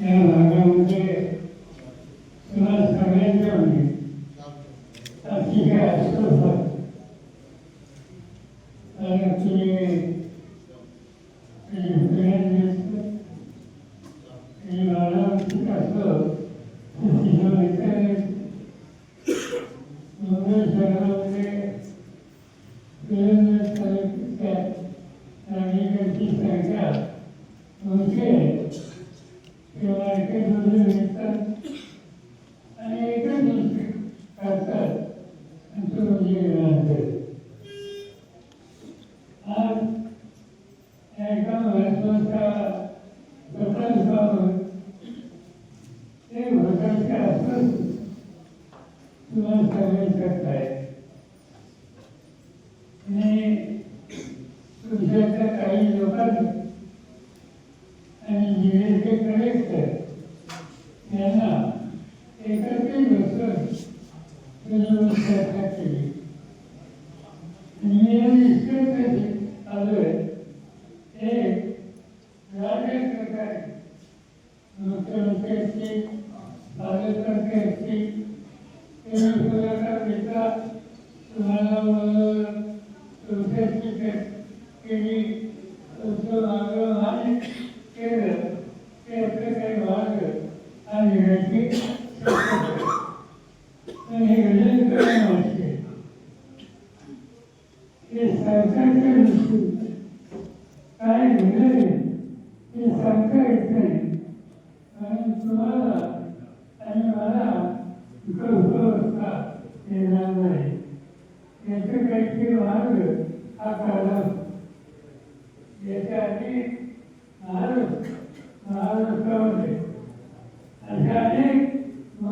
నేను అక్కడ ఉంటే సుమారు సమయంతో ఉంది అతిగా అసలు You're like, it doesn't make sense.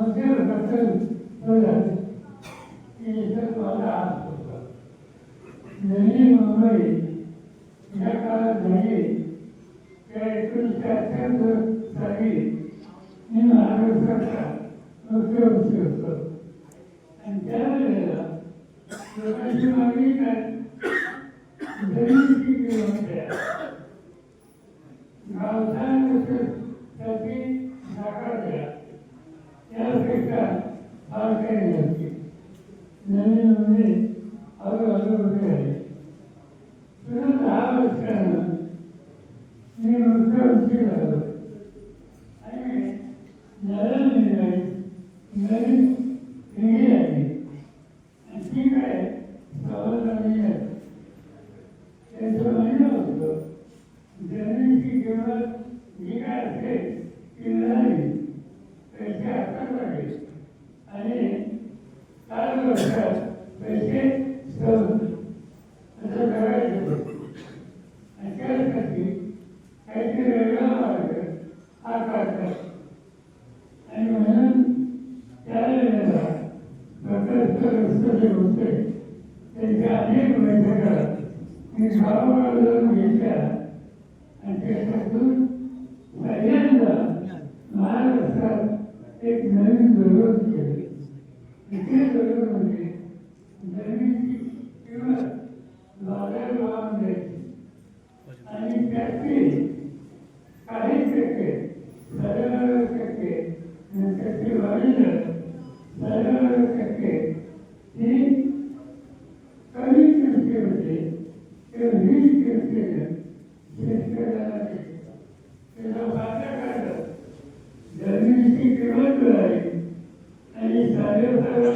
bandeira da frente, olha, ఆశ్చర్యం జరిగింది నేను అవి అవి ఉండేది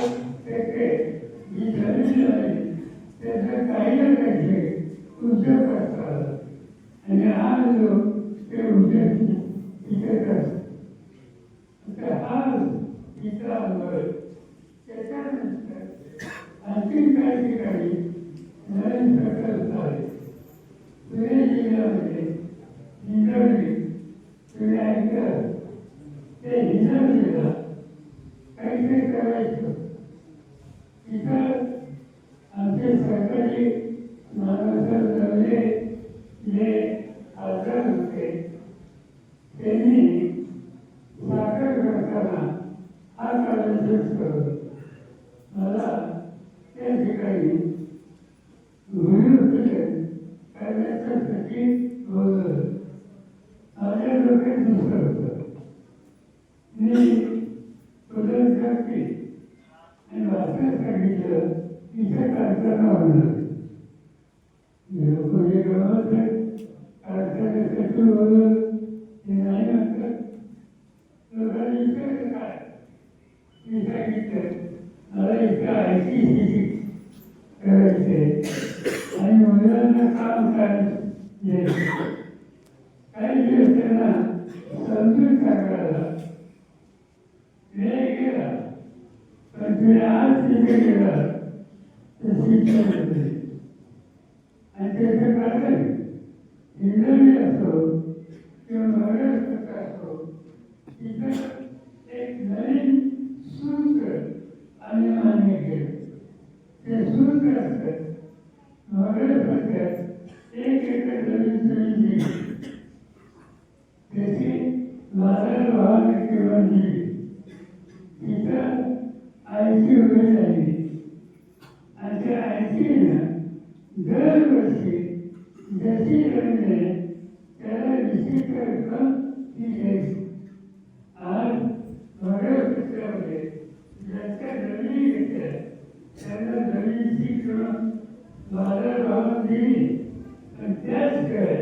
Amen. करणे हे आजार होते त्यांनी साखर करताना हा कार्यक्रम करून मला त्या ठिकाणी गृहविषय करण्याचं सचिव बोललं माझ्या डोक्यात दुसरं होतं मी प्रदर्शनाची आणि वाचण्यासाठी तिथे कार्यक्रम होणार कारखान्यासाठी बोलून हे नाही म्हणतात लोकांनी विचारलं काय मी सांगितलं मला इथं आय टी सी करायचे आणि मुलांना काम करायचे काही दिवस त्यांना समजून सांगायला वेळ गेला पण तुम्ही आज तिथे गेला तर शिक्षण होते आणि त्याचं कारण इंग्रजी असो किंवा महाराष्ट्रात असो तिथं एक नवीन सूत्र आणि मान्य केलं ते सूत्र असतं महाराष्ट्रात एक एकर नवीन जमीन दिली त्याची बारा वाहन किंवा दिली तिथं ऐंशी रुपये झाली आणि त्या ऐंशीनं दरवर्षी जशी रंगले त्याला विशिष्ट रक्कम आज महाराष्ट्रामध्ये ज्यांच्या जमिनी घेतल्या त्यांना जमिनीची किंवा बाजार भाव दिली. आणि त्याचकडे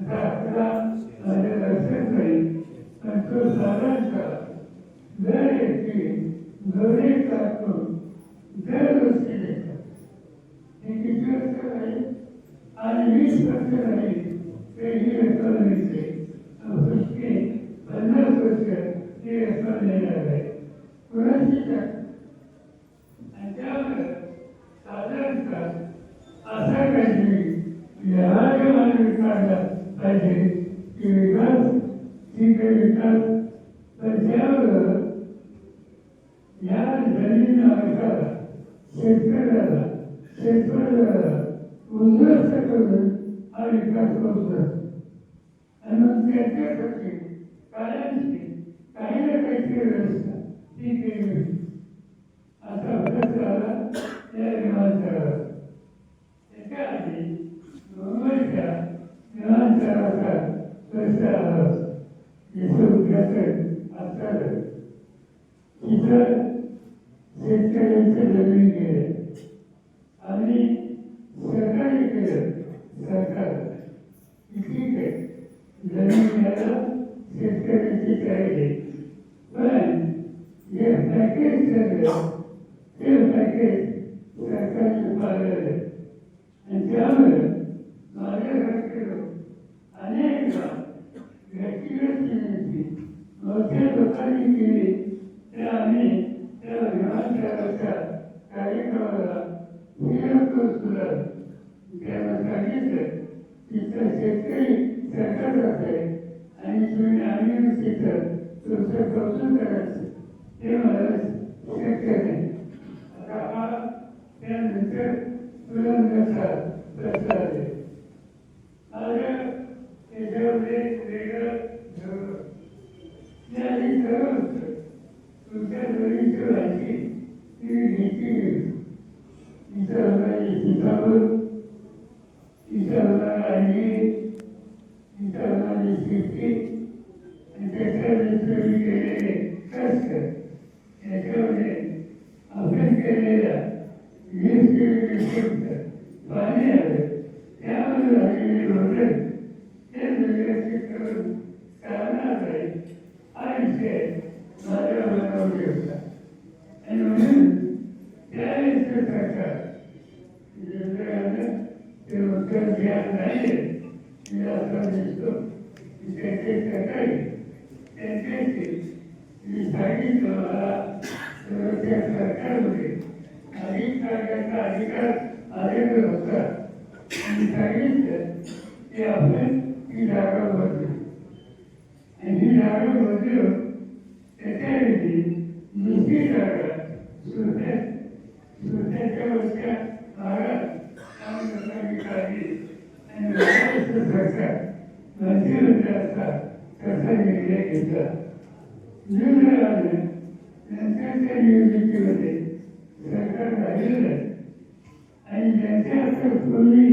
आता आपला माझ्या लक्षात नाही पण तो साधारणतः दर व्यक्ती देतात हे किती वर्ष नाही आणि वीस टक्के नाही ते ही रक्कम मिळते पुष्टी पन्नास वर्ष ही रक्कम देणार आहे कुणाची टाक आणि त्यामुळे साधारणतः असा काहीतरी व्यवहार मार्ग काढला पाहिजे की विकास ठीक आहे विकास पण त्यावर या जमीन मालकाला शेतकऱ्याला शेतकऱ्याला उद्ध्वस्त करून विकास होत आणि मग त्याच्यासाठी कायमची काही ना काहीतरी व्यवस्था ती केली असा अभ्यास झाला त्या विमानतळावर. त्याच्या आधी मुंबईच्या विमानतळाचा प्रश्न आला होता. उद्घाटन तिथं जमीन गेले आणि सरकारी केलं सरकार ठीक आहे जमीन घ्यायला शेतकऱ्यांची तयारी आहे. पण जे पॅकेज ठरलं ते पॅकेज सरकारने पाळलेलं आहे आणि त्यामुळे माझ्यासारखे लोक अनेकदा व्यक्तिगत विनंती मोठ्या लोकांनी केली ते आम्ही त्या विमानतळाच्या कार्यक्रमाला फिरतो सुद्धा त्यांना सांगितलं तिथं शेतकरी सरकार आहे आणि तुम्ही आम्ही तिथं तुमचं कौतुक करायचं ते मला शक्य नाही आता हा त्यानंतर तुरंतचा प्रश्न आहे माझ्या त्याच्यावर एक वेगळं धोरण मी आधी ठरवलं होतं तुमच्या दोन्हीची माहिती ती घेतली तिचा होणारी सीताफळ तिचा होणारा अंडी तिचा होणारी शेती केलेले कष्ट याच्यामध्ये आपण केलेला वीस केलेले शब्द पाणी आलं त्यामध्ये झालेले ते दुर्लक्षित करून चालणार नाही हा माझ्या मनावर होता आणि म्हणून त्यावेळेस सरकार ते उत्तर नाही मी असं दिसतो की त्याचे सकाळी त्यांच्याशी मी करण्याचा अधिकार आलेला होता आणि सांगितलं की आपण ही जागा बदलू आणि ही जागा बदलू त्याच्याऐवजी दुसरी जागा सुरत्या सुरत्याच्या वरच्या भागात आम्ही लोकांनी काढली आणि महाराष्ट्र सरकार नसेल त्याचा कसा निर्णय घेतला निर्णय आले नंतर त्या निवडणुकीमध्ये सरकार राहिलेलं आणि ज्यांच्या आता पूर्वी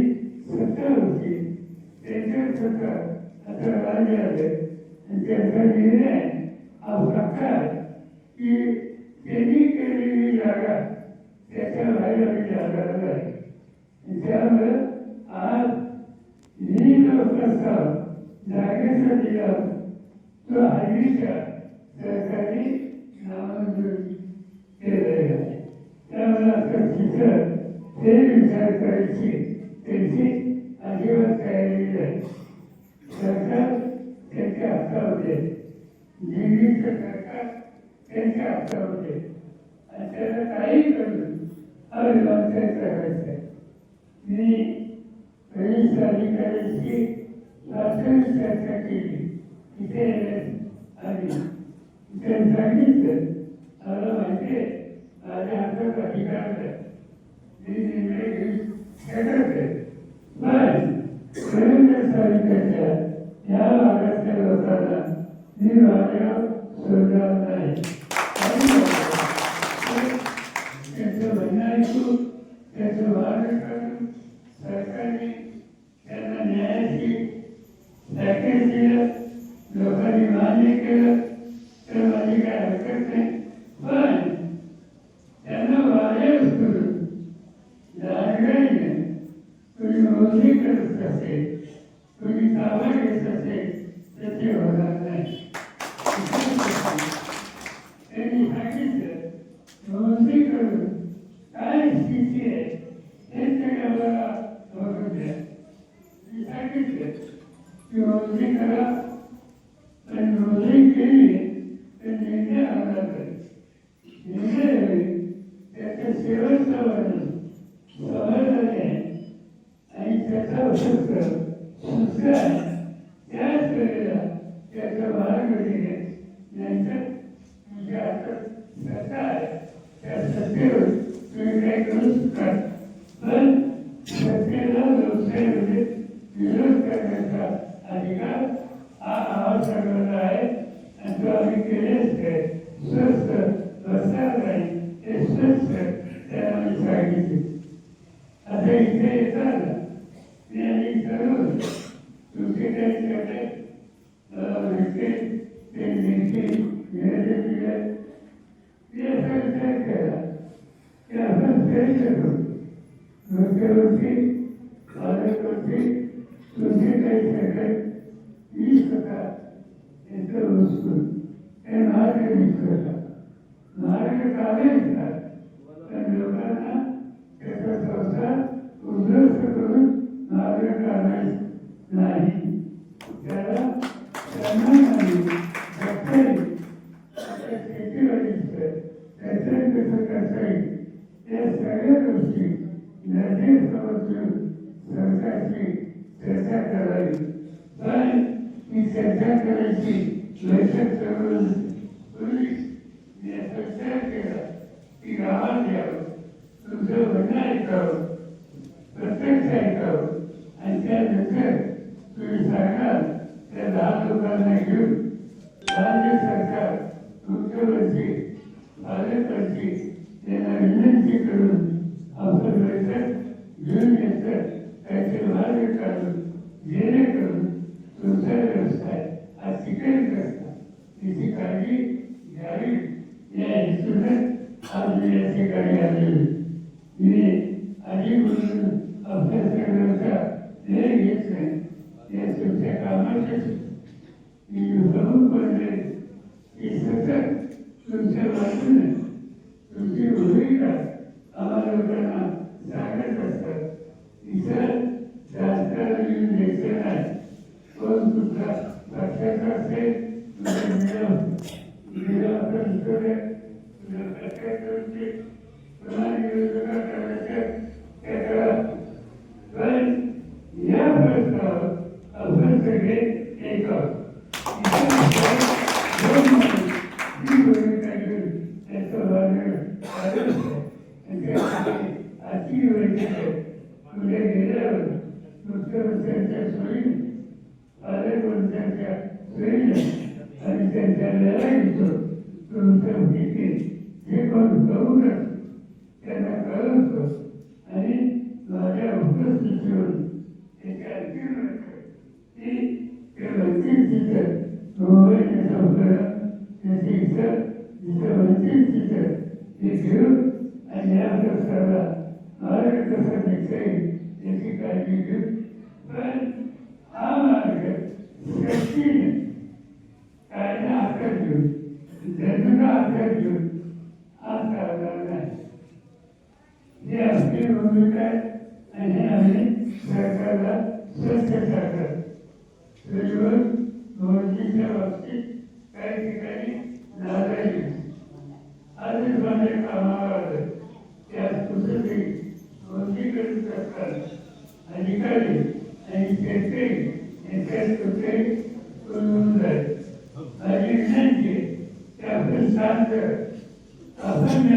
सत्ता होती त्यांच्या सत्ता आता राज्य आले आणि त्यांचा निर्णय अवकाळ की त्यांनी केलेली जागा त्याच्या बाहेर जागा आहे त्यामुळे आज ही जो प्रस्ताव जागेश्वरीला तो आईच्या सरकारी नामंजूर केलेलं आहे त्यामुळे आता तिथं ते विचार करायची సాధించాలి ఇక్కడ సాధిస్తే చాలా మంచి రాజ్యాంగ అధికారం Amen. या ठिकाणी आले मी अधिक अभ्यास करण्याचा निर्णय घेतला या तुमच्या कामाचे मी पडले आपली भूमिका आणि आम्ही सरकारला सत्य करतात रेल्वे मोदीच्या बाबतीत काही ठिकाणी नाराजी आधीच माझ्या कामावर आलं त्यात कुठेतरी मोदीकडे सरकार अधिकारी आणि शेतकरी यांच्यात कुठे करून जाईल माझी विनंती की आपण शांत आपण